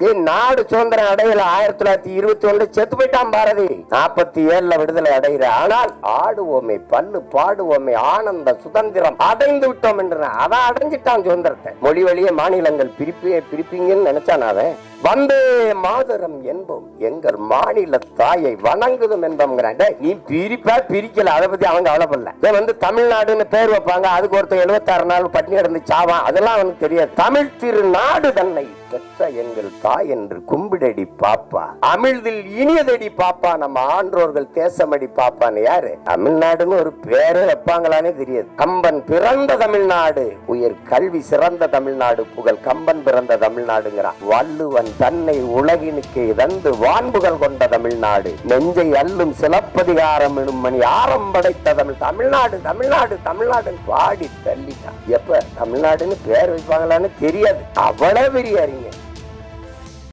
ஏய் நாடு சுதந்திரம் அடையல ஆயிரத்தி தொள்ளாயிரத்தி இருபத்தி ஒன்று செத்து போயிட்டான் பாரதி. நாற்பத்தி ஏழுல விடுதலை அடைகிற ஆனால் ஆடுவோமே பல்லு பாடுவோமே ஆனந்த சுதந்திரம் அடைந்து விட்டோம் என்று அதான் அடைஞ்சிட்டான் சுதந்திரத்தை. மொழி வழியே மாநிலங்கள் பிரிப்பே பிரிப்பீங்கன்னு நினைச்சான் அவன்? வந்தே மாதரம் என்போம். எங்கள் மாநில தாயை வணங்குதும் என்போம்ங்கிறான். நீ பிரிப்பா பிரிக்கல. அதை பத்தி அவங்க கவலைப்படல. வந்து தமிழ்நாடுன்னு பேர் வைப்பாங்க. அதுக்கு ஒருத்தர் எழுபத்தாறு நாள் பட்டினி கிடந்து சாவான். அதெல்லாம் அவனுக்கு தெரியாது. தமிழ் திருநாடு தன்னை பெற்ற எங்கள் தாய் என்று கும்பிடடி பாப்பா. அமிழ்தில் இனியதடி பாப்பா. நம்ம ஆன்றோர்கள் தேசமடி பாப்பான்னு யாரு? தமிழ்நாடுன்னு ஒரு பேரே வைப்பாங்களானே தெரியாது. கம்பன் பிறந்த தமிழ்நாடு. உயர் கல்வி சிறந்த தமிழ்நாடு. புகழ் கம்பன் பிறந்த தமிழ்நாடுங்கிறான். வள்ளுவன் தன்னை உலகினுக்கு தந்து வான்புகள் கொண்ட தமிழ்நாடு. நெஞ்சை அல்லும் சிலப்பதிகாரம் எனும் மணி ஆரம் படைத்த தமிழ். தமிழ்நாடு தமிழ்நாடு தமிழ்நாடு பாடி தள்ளிட்டான். எப்ப? தமிழ்நாடுன்னு பேர் வைப்பாங்களான்னு தெரியாது. அவ்வளவு பெரிய அறிஞர்.